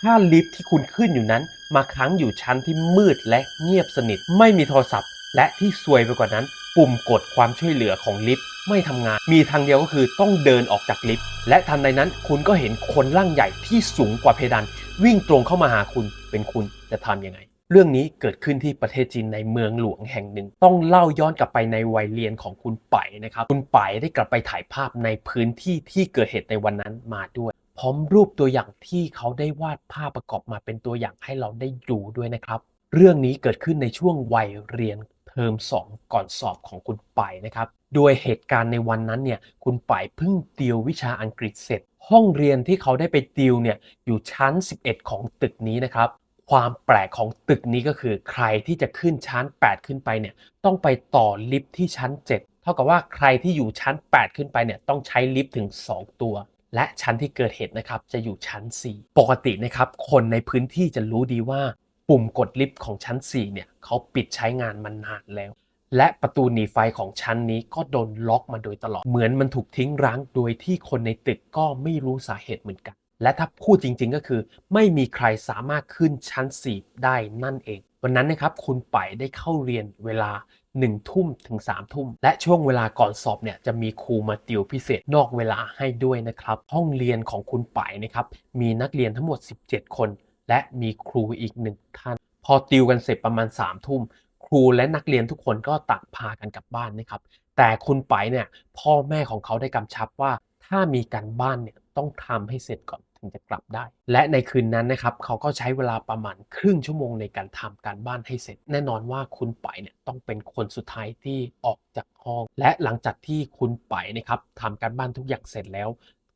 ถ้าลิฟต์ที่คุณขึ้นอยู่นั้น มาค้างอยู่ชั้นที่มืดและเงียบสนิท ไม่มีโทรศัพท์ และที่ซวยไปกว่านั้น ปุ่มกดความช่วยเหลือของลิฟต์ไม่ทำงาน มีทางเดียวก็คือต้องเดินออกจากลิฟต์และทันใดนั้นคุณก็เห็นคนร่างใหญ่ที่สูงกว่าเพดานวิ่งตรงเข้ามาหาคุณเป็นคุณจะทำยังไง เรื่องนี้เกิดขึ้นที่ประเทศจีนในเมืองหลวงแห่งหนึ่ง ต้องเล่าย้อนกลับไปในวัยเรียนของคุณไปนะครับ คุณไปได้กลับไปถ่ายภาพในพื้นที่ที่เกิดเหตุในวันนั้นมาด้วย พร้อมรูปตัวอย่างที่เขาได้วาดภาพประกอบมาเป็นตัวอย่างให้เราได้ดูด้วยนะครับ เรื่องนี้เกิดขึ้นในช่วงวัยเรียนเทอม2 ก่อนสอบของคุณไปนะครับ โดยเหตุการณ์ในวันนั้นเนี่ยคุณไปเพิ่งติววิชาอังกฤษเสร็จ ห้องเรียนที่เขาได้ไปติวเนี่ยอยู่ชั้น 11 ของตึกนี้นะครับ ความแปลกของตึกนี้ก็คือใครที่จะขึ้นชั้น 8 ขึ้นไปเนี่ยต้องไปต่อลิฟท์ที่ชั้น 7 เท่ากับว่าใครที่อยู่ชั้น 8 ขึ้นไปเนี่ยต้องใช้ลิฟต์ถึง 2 ตัว และชั้นที่เกิดเหตุนะครับจะอยู่ชั้น 4 ปกตินะครับคนในพื้นที่จะรู้ดีว่า ปุ่มกดลิฟต์ของชั้น 4 เนี่ยเขาปิดใช้งานมานานแล้ว และประตูหนีไฟของชั้นนี้ก็โดนล็อกมาโดยตลอดเหมือนมันถูกทิ้งร้างโดยที่คนในตึกก็ไม่รู้สาเหตุเหมือนกัน และถ้าพูดจริง ๆ ก็คือ ไม่มีใครสามารถขึ้นชั้น 4 ได้นั่นเอง วันนั้นนะครับคุณไปได้เข้าเรียนเวลา 1 ทุ่มถึง 3 ทุ่ม และช่วงเวลาก่อนสอบเนี่ยจะมีครูมาติวพิเศษนอกเวลาให้ด้วยนะครับ ห้องเรียนของคุณไปนะครับมีนักเรียนทั้งหมด 17 คน และมีครูอีกหนึ่งท่าน พอติวกันเสร็จประมาณ3ามทุ่มครูและนักเรียนทุกคนก็ต่างพากันกลับบ้านนะครับ แต่คุณไปเนี่ยพ่อแม่ของเขาได้กำชับว่าถ้ามีการบ้านเนี่ยต้องทำให้เสร็จก่อน ถึงจะกลับได้ และในคืนนั้นนะครับเขาก็ใช้เวลาประมาณครึ่งชั่วโมงในการทำการบ้านให้เสร็จ แน่นอนว่าคุณไปเนี่ยต้องเป็นคนสุดท้ายที่ออกจากห้อง และหลังจากที่คุณไปนะครับทำการบ้านทุกอย่างเสร็จแล้ว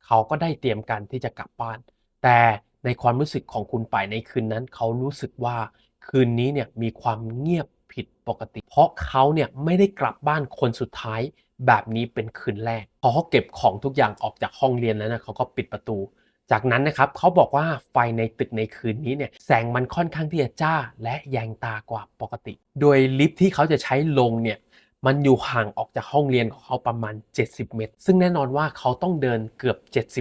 เขาก็ได้เตรียมการที่จะกลับบ้าน แต่ในความรู้สึกของคุณไปในคืนนั้น เขารู้สึกว่าคืนนี้เนี่ยมีความเงียบผิดปกติ เพราะเขาเนี่ยไม่ได้กลับบ้านคนสุดท้ายแบบนี้เป็นคืนแรก พอเขาเก็บของทุกอย่างออกจากห้องเรียนแล้วนะเขาก็ปิดประตู จากนั้นนะครับเขาบอกว่าไฟในตึกในคืนนี้เนี่ยแสงมันค่อนข้างที่จะจ้าและแยงตากว่าปกติ โดยลิฟท์ที่เขาจะใช้ลงเนี่ยมันอยู่ห่างออกจากห้องเรียนของเขาประมาณ 70 เมตร ซึ่งแน่นอนว่าเขาต้องเดินเกือบ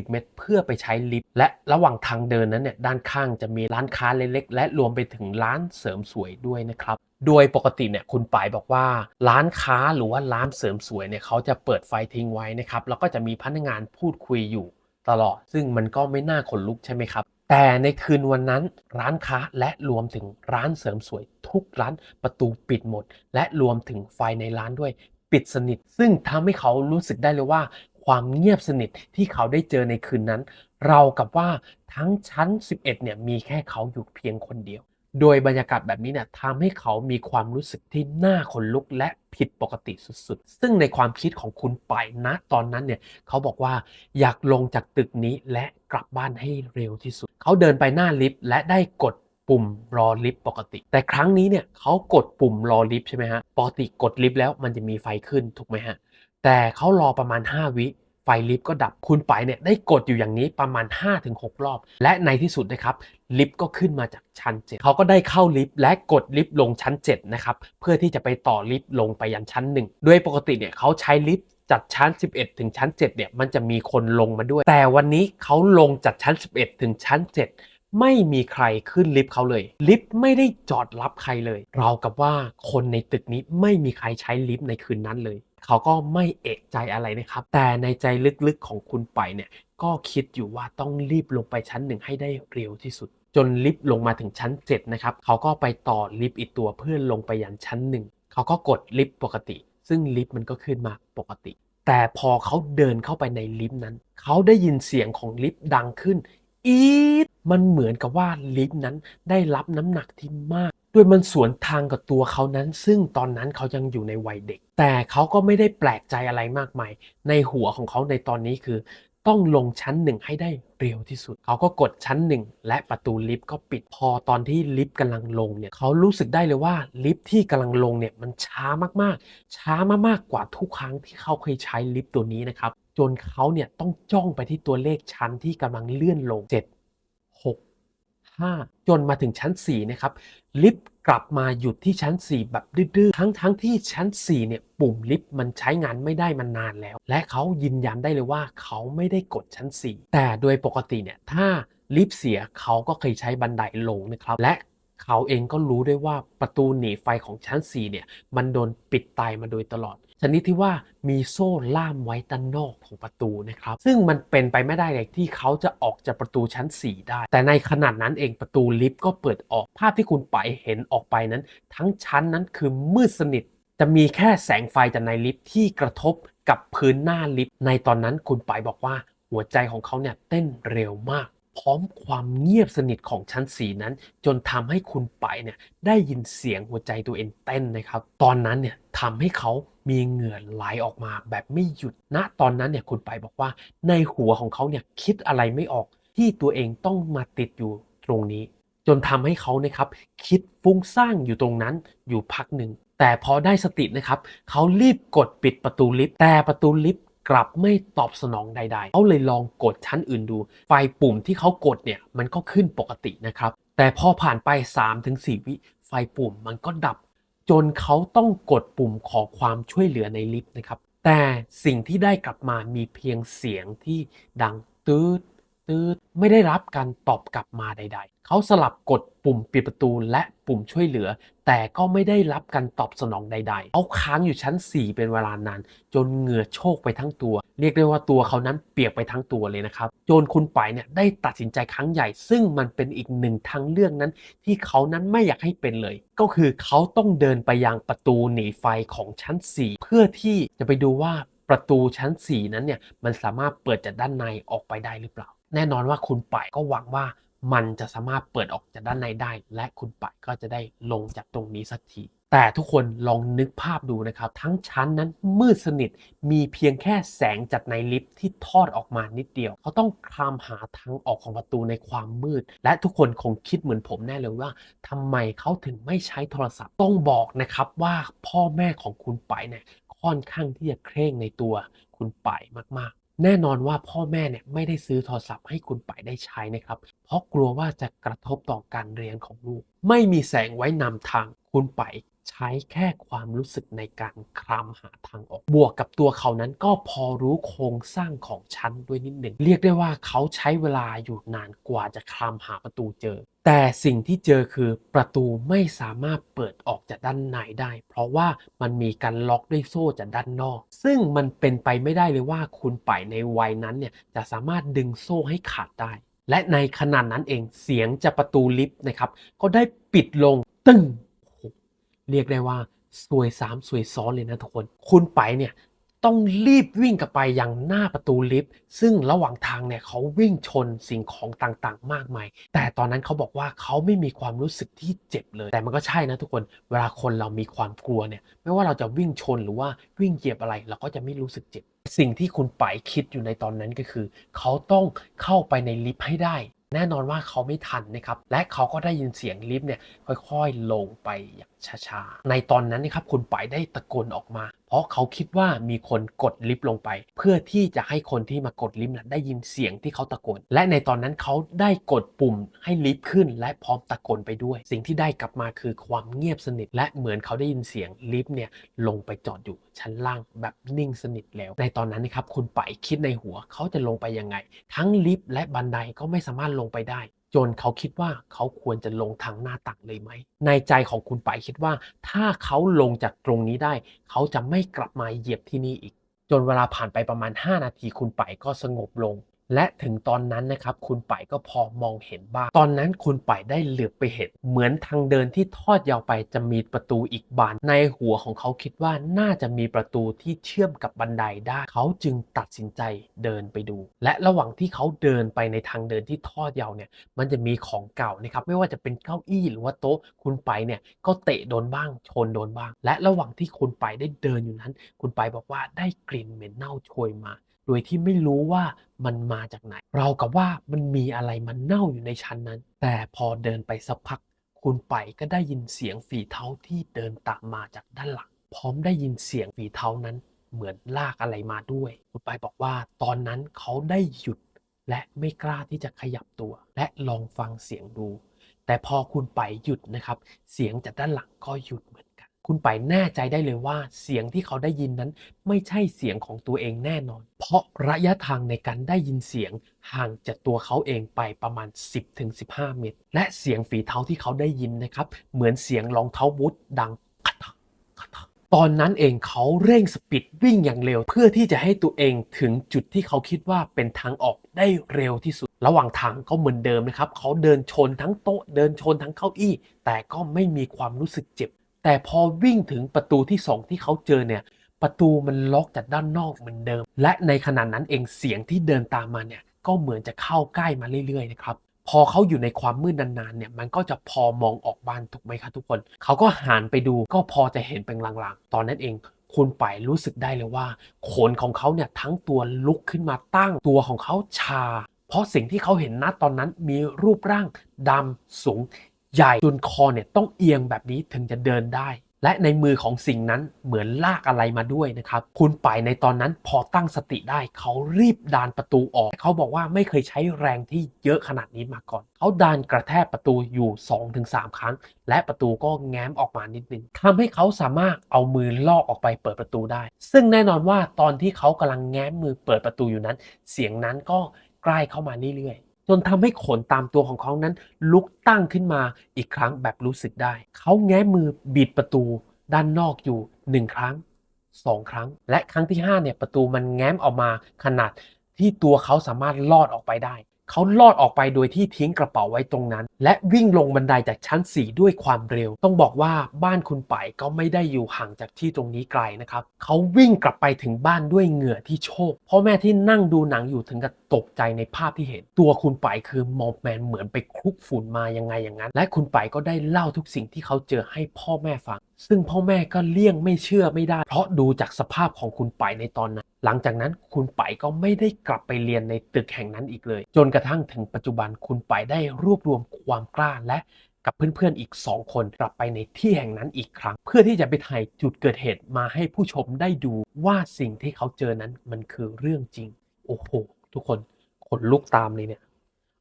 70 เมตร เพื่อไปใช้ลิฟต์ และระหว่างทางเดินนั้นเนี่ยด้านข้างจะมีร้านค้าเล็กๆ และรวมไปถึงร้านเสริมสวยด้วยนะครับ โดยปกติเนี่ยคุณปายบอกว่า ร้านค้าหรือว่าร้านเสริมสวยเนี่ยเขาจะเปิดไฟทิ้งไว้นะครับ แล้วก็จะมีพนักงานพูดคุยอยู่ ตลอด ซึ่งมันก็ไม่น่าขนลุกใช่ไหมครับ แต่ในคืนวันนั้นร้านค้าและรวมถึงร้านเสริมสวย ทุกร้านประตูปิดหมด และรวมถึงไฟในร้านด้วยปิดสนิท ซึ่งทำให้เขารู้สึกได้เลยว่า ความเงียบสนิทที่เขาได้เจอในคืนนั้น เรากับว่าทั้งชั้น 11เนี่ยมีแค่เขาอยู่เพียงคนเดียว โดยบรรยากาศแบบนี้เนี่ยทำให้เขามีความรู้สึกที่น่าขนลุกและผิดปกติสุดๆ ซึ่งในความคิดของคุณไปนะตอนนั้นเนี่ยเขาบอกว่าอยากลงจากตึกนี้และกลับบ้านให้เร็วที่สุด เขาเดินไปหน้าลิฟต์และได้กดปุ่มรอลิฟต์ปกติ แต่ครั้งนี้เนี่ยเขากดปุ่มรอลิฟต์ใช่ไหมฮะปกติกดลิฟต์แล้วมันจะมีไฟขึ้นถูกไหมฮะแต่เขารอประมาณ 5 วิ ไฟลิฟต์ก็ดับคุณไปเนี่ยได้กดอยู่อย่างนี้ประมาณ 5-6 รอบ และในที่สุดนะครับลิฟต์ก็ขึ้นมาจากชั้น 7 เขาก็ได้เข้าลิฟต์และกดลิฟต์ลงชั้น 7 นะครับเพื่อที่จะไปต่อลิฟต์ลงไปยันชั้น1โดยปกติเนี่ยเขาใช้ลิฟต์จากชั้น 11 ถึงชั้น 7 เนี่ยมันจะมีคนลงมาด้วย แต่วันนี้เขาลงจากชั้น 11 ถึงชั้น 7ไม่มีใครขึ้นลิฟต์เขาเลย ลิฟต์ไม่ได้จอดรับใครเลย เรากับว่าคนในตึกนี้ไม่มีใครใช้ลิฟต์ในคืนนั้นเลย เขาก็ไม่เอกใจอะไรนะครับ แต่ในใจลึกๆของคุณไปเนี่ยก็คิดอยู่ว่าต้องรีบลงไปชั้นหนึ่งให้ได้เร็วที่สุด จนลิฟต์ลงมาถึงชั้น 7 นะครับ เขาก็ไปต่อลิฟต์อีกตัวเพื่อลงไปยันชั้นหนึ่งเขาก็กดลิฟต์ปกติ ซึ่งลิฟต์มันก็ขึ้นมาปกติ แต่พอเขาเดินเข้าไปในลิฟต์นั้น เขาได้ยินเสียงของลิฟต์ดังขึ้นอีดมันเหมือนกับว่าลิฟต์นั้นได้รับน้ำหนักที่มาก ด้วยมันสวนทางกับตัวเขานั้น ซึ่งตอนนั้นเขายังอยู่ในวัยเด็ก แต่เขาก็ไม่ได้แปลกใจอะไรมากมาย ในหัวของเขาในตอนนี้คือ ต้องลงชั้นหนึ่งให้ได้เร็วที่สุด เขาก็กดชั้นหนึ่งและประตูลิฟต์ก็ปิดพอตอนที่ลิฟต์กำลังลงเนี่ยเขารู้สึกได้เลยว่าลิฟต์ที่กำลังลงเนี่ยมันช้ามากๆ ช้ามากๆกว่าทุกครั้งที่เขาเคยใช้ลิฟต์ตัวนี้นะครับจนเขาเนี่ยต้องจ้องไปที่ตัวเลขชั้นที่กำลังเลื่อนลง 7 5 จนมาถึงชั้น4นะครับลิฟต์กลับมาหยุดที่ชั้น 4 แบบดื้อๆทั้งทั้งที่ชั้น 4 เนี่ยปุ่มลิฟต์มันใช้งานไม่ได้มานานแล้ว และเขายืนยันได้เลยว่าเขาไม่ได้กดชั้น 4 แต่โดยปกติเนี่ยถ้าลิฟต์เสียเขาก็เคยใช้บันไดลงนะครับและเขาเองก็รู้ด้วยว่าประตูหนีไฟของชั้น 4 เนี่ยมันโดนปิดตายมาโดยตลอด นิดที่ว่ามีโซ่ล่ามไว้ด้านนอกของประตูนะครับ ซึ่งมันเป็นไปไม่ได้เลยที่เขาจะออกจากประตูชั้น 4 ได้ แต่ในขนาดนั้นเองประตูลิฟต์ก็เปิดออกภาพที่คุณไปเห็นออกไปนั้น ทั้งชั้นนั้นคือมืดสนิท จะมีแค่แสงไฟจากในลิฟต์ที่กระทบกับพื้นหน้าลิฟต์ในตอนนั้นคุณไปบอกว่าหัวใจของเขาเนี่ยเต้นเร็วมาก พร้อมความเงียบสนิทของชั้นสีนั้น จนทำให้คุณไปเนี่ยได้ยินเสียงหัวใจตัวเองเต้นนะครับ ตอนนั้นเนี่ยทำให้เขามีเหงื่อไหลออกมาแบบไม่หยุดณตอนนั้นเนี่ยคุณไปบอกว่า ในหัวของเขาเนี่ยคิดอะไรไม่ออกที่ตัวเองต้องมาติดอยู่ตรงนี้ จนทำให้เขานะครับคิดฟุ้งซ่านอยู่ตรงนั้นอยู่พักหนึ่งแต่พอได้สตินะครับเขารีบกดปิดประตูลิฟต์แต่ประตูลิฟต์ กลับไม่ตอบสนองใด ๆ เขาเลยลองกดชั้นอื่นดู ไฟปุ่มที่เขากดเนี่ยมันก็ขึ้นปกตินะครับ แต่พอผ่านไป 3-4 วิไฟปุ่มมันก็ดับ จนเขาต้องกดปุ่มขอความช่วยเหลือในลิฟต์นะครับ แต่สิ่งที่ได้กลับมามีเพียงเสียงที่ดังตืด ตืดไม่ได้รับการตอบกลับมาใด ๆ เขาสลับกดปุ่มปิดประตูและปุ่มช่วยเหลือ แต่ก็ไม่ได้รับการตอบสนองใด ๆ เขาค้างอยู่ชั้น 4 เป็นเวลานาน จนเหงื่อโชกไปทั้งตัว เรียกได้ว่าตัวเขานั้นเปียกไปทั้งตัวเลยนะครับ จนคุณไปเนี่ยได้ตัดสินใจครั้งใหญ่ ซึ่งมันเป็นอีกหนึ่งทางเลือกนั้น ที่เขานั้นไม่อยากให้เป็นเลย ก็คือเขาต้องเดินไปยังประตูหนีไฟของชั้น 4 เพื่อที่จะไปดูว่าประตูชั้น 4 นั้นเนี่ยมันสามารถเปิดจากด้านในออกไปได้หรือเปล่า แน่นอนว่าคุณป่ายก็หวังว่ามันจะสามารถเปิดออกจากด้านในได้ และคุณป่ายก็จะได้ลงจากตรงนี้สักที แต่ทุกคนลองนึกภาพดูนะครับ ทั้งชั้นนั้นมืดสนิทมีเพียงแค่แสงจากในลิฟต์ที่ทอดออกมานิดเดียว เขาต้องคลามหาทางออกของประตูในความมืด และทุกคนคงคิดเหมือนผมแน่เลยว่าทำไมเขาถึงไม่ใช้โทรศัพท์ต้องบอกนะครับว่าพ่อแม่ของคุณไปเนี่ยค่อนข้างที่จะเคร่งในตัวคุณไปมาก แน่นอนว่าพ่อแม่เนี่ยไม่ได้ซื้อโทรศัพท์ให้คุณไปได้ใช้นะครับ เพราะกลัวว่าจะกระทบต่อการเรียนของลูก ไม่มีแสงไว้นำทางคุณไป ใช้แค่ความรู้สึกในการคลำหาทางออก บวกกับตัวเขานั้นก็พอรู้โครงสร้างของชั้นด้วยนิดหนึ่ง เรียกได้ว่าเขาใช้เวลาอยู่นานกว่าจะคลำหาประตูเจอ แต่สิ่งที่เจอคือประตูไม่สามารถเปิดออกจากด้านในได้ เพราะว่ามันมีการล็อกด้วยโซ่จากด้านนอก ซึ่งมันเป็นไปไม่ได้เลยว่าคุณไปในวัยนั้นเนี่ยจะสามารถดึงโซ่ให้ขาดได้ และในขณะนั้นเองเสียงจากประตูลิฟต์นะครับก็ได้ปิดลงตึ้งโอ้โห เรียกได้ว่าสวยสามสวยซ้อนเลยนะทุกคน คุณไปเนี่ยต้องรีบวิ่งกลับไปยังหน้าประตูลิฟต์ซึ่งระหว่างทางเนี่ยเขาวิ่งชนสิ่งของต่างๆ มากมาย แต่ตอนนั้นเขาบอกว่าเขาไม่มีความรู้สึกที่เจ็บเลย แต่มันก็ใช่นะทุกคน เวลาคนเรามีความกลัวเนี่ย ไม่ว่าเราจะวิ่งชนหรือว่าวิ่งเหยียบอะไร เราก็จะไม่รู้สึกเจ็บ สิ่งที่คุณไปคิดอยู่ในตอนนั้นก็คือ เขาต้องเข้าไปในลิฟต์ให้ได้ แน่นอนว่าเขาไม่ทันนะครับ และเขาก็ได้ยินเสียงลิฟต์เนี่ยค่อย ๆ ลงไปอย่าง ช้าๆ ในตอนนั้นนะครับคุณไปได้ตะโกนออกมา เพราะเขาคิดว่ามีคนกดลิฟต์ลงไป เพื่อที่จะให้คนที่มากดลิฟต์นั้นได้ยินเสียงที่เขาตะโกน และในตอนนั้นเขาได้กดปุ่มให้ลิฟต์ขึ้น และพร้อมตะโกนไปด้วย สิ่งที่ได้กลับมาคือความเงียบสนิท และเหมือนเขาได้ยินเสียงลิฟต์เนี่ยลงไปจอดอยู่ชั้นล่างแบบนิ่งสนิทแล้ว ในตอนนั้นนะครับคุณไปคิดในหัวเขาจะลงไปยังไง ทั้งลิฟต์และบันไดก็ไม่สามารถลงไปได้ จนเขาคิดว่าเขาควรจะลงทางหน้าต่างเลยไหม ในใจของคุณไปคิดว่า ถ้าเขาลงจากตรงนี้ได้ เขาจะไม่กลับมาเหยียบที่นี่อีก จนเวลาผ่านไปประมาณ 5 นาทีคุณไปก็สงบลง และถึงตอนนั้นนะครับคุณไปก็พอมองเห็นบ้าง ตอนนั้นคุณไปได้เหลือบไปเห็น เหมือนทางเดินที่ทอดยาวไปจะมีประตูอีกบาน ในหัวของเขาคิดว่าน่าจะมีประตูที่เชื่อมกับบันไดได้ เขาจึงตัดสินใจเดินไปดู และระหว่างที่เขาเดินไปในทางเดินที่ทอดยาวเนี่ย มันจะมีของเก่านะครับไม่ว่าจะเป็นเก้าอี้หรือว่าโต๊ะคุณไปเนี่ยก็เตะโดนบ้างชนโดนบ้าง และระหว่างที่คุณไปได้เดินอยู่นั้น คุณไปบอกว่าได้กลิ่นเหม็นเน่าโชยมา โดยที่ไม่รู้ว่ามันมาจากไหน เรากับว่ามันมีอะไรมันเน่าอยู่ในชั้นนั้น แต่พอเดินไปสักพัก คุณไปก็ได้ยินเสียงฝีเท้าที่เดินตามมาจากด้านหลัง พร้อมได้ยินเสียงฝีเท้านั้นเหมือนลากอะไรมาด้วย คุณไปบอกว่าตอนนั้นเขาได้หยุดและไม่กล้าที่จะขยับตัว และลองฟังเสียงดู แต่พอคุณไปหยุดนะครับ เสียงจากด้านหลังก็หยุดเหมือนกัน คุณไปแน่ใจได้เลยว่าเสียงที่เขาได้ยินนั้น ไม่ใช่เสียงของตัวเองแน่นอน เพราะระยะทางในการได้ยินเสียงห่างจากตัวเขาเองไปประมาณ 10-15 เมตร และเสียงฝีเท้าที่เขาได้ยินนะครับ เหมือนเสียงรองเท้าบูทดังกะทักกะทักตอนนั้นเองเขาเร่งสปีดวิ่งอย่างเร็ว เพื่อที่จะให้ตัวเองถึงจุดที่เขาคิดว่าเป็นทางออกได้เร็วที่สุด ระหว่างทางก็เหมือนเดิมนะครับ เขาเดินชนทั้งโต๊ะเดินชนทั้งเก้าอี้ แต่ก็ไม่มีความรู้สึกเจ็บ แต่พอวิ่งถึงประตูที่สองที่เขาเจอเนี่ยประตูมันล็อกจากด้านนอกเหมือนเดิม และในขณะนั้นเองเสียงที่เดินตามมาเนี่ยก็เหมือนจะเข้าใกล้มาเรื่อยๆนะครับพอเขาอยู่ในความมืดนานๆเนี่ยมันก็จะพอมองออกบ้านถูกไหมครับทุกคน เขาก็หันไปดูก็พอจะเห็นเป็นลางๆ ตอนนั้นเองคุณไปรู้สึกได้เลยว่าขนของเขาเนี่ยทั้งตัวลุกขึ้นมาตั้งตัวของเขาชา เพราะสิ่งที่เขาเห็นณตอนนั้นมีรูปร่างดำสูง ใหญ่จนคอเนี่ยต้องเอียงแบบนี้ถึงจะเดินได้ และในมือของสิ่งนั้นเหมือนลากอะไรมาด้วยนะครับ คุณไปในตอนนั้นพอตั้งสติได้ เขารีบดานประตูออก เขาบอกว่าไม่เคยใช้แรงที่เยอะขนาดนี้มาก่อน เขาดานกระแทกประตูอยู่ 2-3 ครั้ง และประตูก็แง้มออกมานิดนึงทำให้เขาสามารถเอามือลอกออกไปเปิดประตูได้ ซึ่งแน่นอนว่าตอนที่เขากำลังแง้มมือเปิดประตูอยู่นั้น เสียงนั้นก็ใกล้เข้ามาเรื่อยๆ จนทำให้ขนตามตัวของเขานั้น ลุกตั้งขึ้นมาอีกครั้งแบบรู้สึกได้ เขาแง้มือบิดประตูด้านนอกอยู่หนึ่งครั้งสองครั้ง และครั้งที่ห้าเนี่ยประตูมันแง้มออกมาขนาดที่ตัวเขาสามารถลอดออกไปได้ เขาลอดออกไปโดยที่ทิ้งกระเป๋าไว้ตรงนั้น และวิ่งลงบันไดจากชั้น 4 ด้วยความเร็ว ต้องบอกว่าบ้านคุณไปก็ไม่ได้อยู่ห่างจากที่ตรงนี้ไกลนะครับเขาวิ่งกลับไปถึงบ้านด้วยเหงื่อที่โชกพ่อแม่ที่นั่งดูหนังอยู่ถึงกับตกใจในภาพที่เห็น ตัวคุณไปคือมอบแมนเหมือนไปคลุกฝุ่นมายังไงอย่างนั้น และคุณไปก็ได้เล่าทุกสิ่งที่เขาเจอให้พ่อแม่ฟังซึ่งพ่อแม่ก็เลี่ยงไม่เชื่อไม่ได้ เพราะดูจากสภาพของคุณไปในตอนนั้น หลังจากนั้นคุณไปก็ไม่ได้กลับไปเรียนในตึกแห่งนั้นอีกเลย จนกระทั่งถึงปัจจุบันคุณไปได้รวบรวมความกล้าและกับเพื่อนๆอีก 2 คนกลับไปในที่แห่งนั้นอีกครั้ง เพื่อที่จะไปถ่ายจุดเกิดเหตุมาให้ผู้ชมได้ดูว่าสิ่งที่เขาเจอนั้นมันคือเรื่องจริง โอ้โห ทุกคนขนลุกตามเลยเนี่ย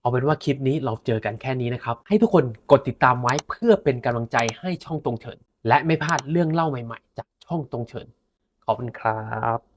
เอาเป็นว่าคลิปนี้เราเจอกันแค่นี้นะครับ ให้ทุกคนกดติดตามไว้เพื่อเป็นกำลังใจให้ช่องตรงเฉิน และไม่พลาดเรื่องเล่าใหม่ๆ จากช่องตรงเฉินขอบคุณครับ